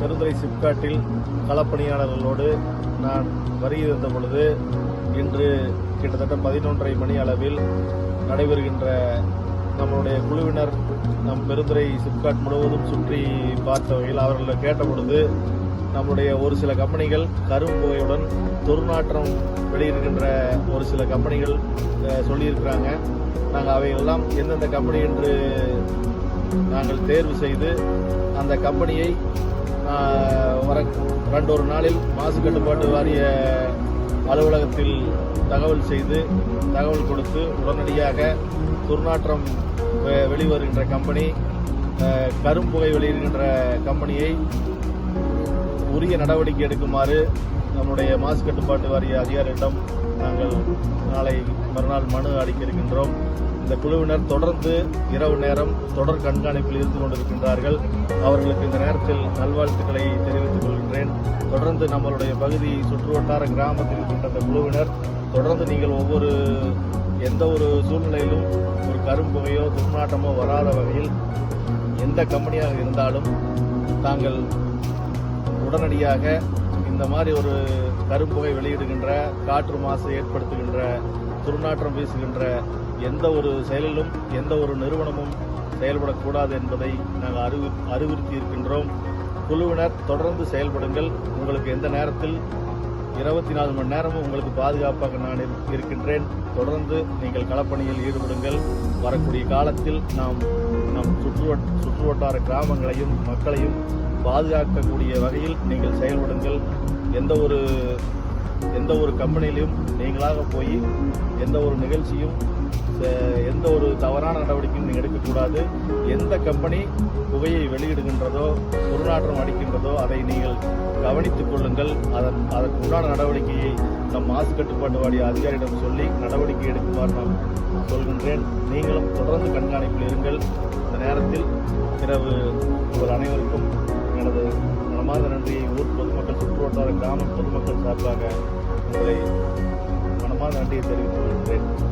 பெருந்துறை சிப்காட்டில் களப்பணியாளர்களோடு நான் வருகின்ற பொழுது இன்று கிட்டத்தட்ட பதினொன்றரை மணி அளவில் நடைபெறுகின்ற நம்மளுடைய குழுவினர் நம் பெருந்துறை சிப்காட் முழுவதும் சுற்றி பார்த்த வகையில் அவர்கள் கேட்ட பொழுது நம்முடைய ஒரு சில கம்பெனிகள் கரும்புகையுடன் துர்நாற்றம் வெளியிடுகின்ற ஒரு சில கம்பெனிகள் சொல்லியிருக்கிறாங்க. நாங்கள் அவையெல்லாம் எந்தெந்த கம்பெனி என்று நாங்கள் தேர்வு செய்து அந்த கம்பெனியை வர ரெண்டு ஒரு நாளில் மாசு கட்டுப்பாட்டு வாரிய அலுவலகத்தில் தகவல் செய்து தகவல் கொடுத்து உடனடியாக துர்நாற்றம் வெ- வெளிவருகின்ற கம்பெனி கரும்புகை வெளியிடுகின்ற கம்பெனியை உரிய நடவடிக்கை எடுக்குமாறு நம்முடைய மாசு கட்டுப்பாட்டு வாரிய அதிகாரியிடம் நாங்கள் நாளை மறுநாள் மனு அளிக்க இருக்கின்றோம் இந்த குழுவினர் தொடர்ந்து இரவு நேரம் தொடர் கண்காணிப்பில் இருந்து கொண்டிருக்கின்றார்கள். அவர்களுக்கு இந்த நேரத்தில் நல்வாழ்த்துக்களை தெரிவித்துக் கொள்கின்றேன். தொடர்ந்து நம்மளுடைய பகுதி சுற்றுவட்டார கிராமத்தில் இருக்கின்ற அந்த குழுவினர் தொடர்ந்து நீங்கள் ஒவ்வொரு எந்த ஒரு சூழ்நிலையிலும் ஒரு கரும்புகையோ துர்நாட்டமோ வராத வகையில் எந்த கம்பெனியாக இருந்தாலும் தாங்கள் உடனடியாக இந்த மாதிரி ஒரு கரும்புகை வெளியிடுகின்ற காற்று மாசு ஏற்படுத்துகின்ற துர்நாற்றம் வீசுகின்ற எந்த ஒரு செயலிலும் எந்த ஒரு நிறுவனமும் செயல்படக்கூடாது என்பதை நாங்கள் அறிவு அறிவுறுத்தி இருக்கின்றோம். குழுவினர் தொடர்ந்து செயல்படுங்கள். உங்களுக்கு எந்த நேரத்தில் இருபத்தி நாலு மணி நேரமும் உங்களுக்கு பாதுகாப்பாக நான் இரு- இருக்கின்றேன். தொடர்ந்து நீங்கள் களப்பணியில் ஈடுபடுங்கள். வரக்கூடிய காலத்தில் நாம் நம் சுற்றுவட் சுற்றுவட்டார கிராமங்களையும் மக்களையும் பாதுகாக்கக்கூடிய வகையில் நீங்கள் செயல்படுங்கள். எந்த ஒரு எந்த ஒரு கம்பெனிலையும் நீங்களாக போய் எந்த ஒரு நிகழ்ச்சியும் எந்த ஒரு தவறான நடவடிக்கையும் நீங்கள் எடுக்கக்கூடாது. எந்த கம்பெனி புகையை வெளியிடுகின்றதோ துர்நாற்றம் அடிக்கின்றதோ அதை நீங்கள் கவனித்துக் கொள்ளுங்கள். அதன் அதற்கு உண்டான நடவடிக்கையை நம் மாசு கட்டுப்பாட்டு வாரிய அதிகாரியிடம் சொல்லி நடவடிக்கை எடுக்குமாறு நான் சொல்கின்றேன். நீங்களும் தொடர்ந்து கண்காணிப்பில் இருங்கள். இந்த நேரத்தில் இரவு உங்கள் அனைவருக்கும் எனது மனமார்ந்த நன்றியை ஊர் கிராம பொதுமக்கள் சார்பாக உங்களை மனமார்ந்த நன்றியை தெரிவித்துக் கொள்கிறேன்.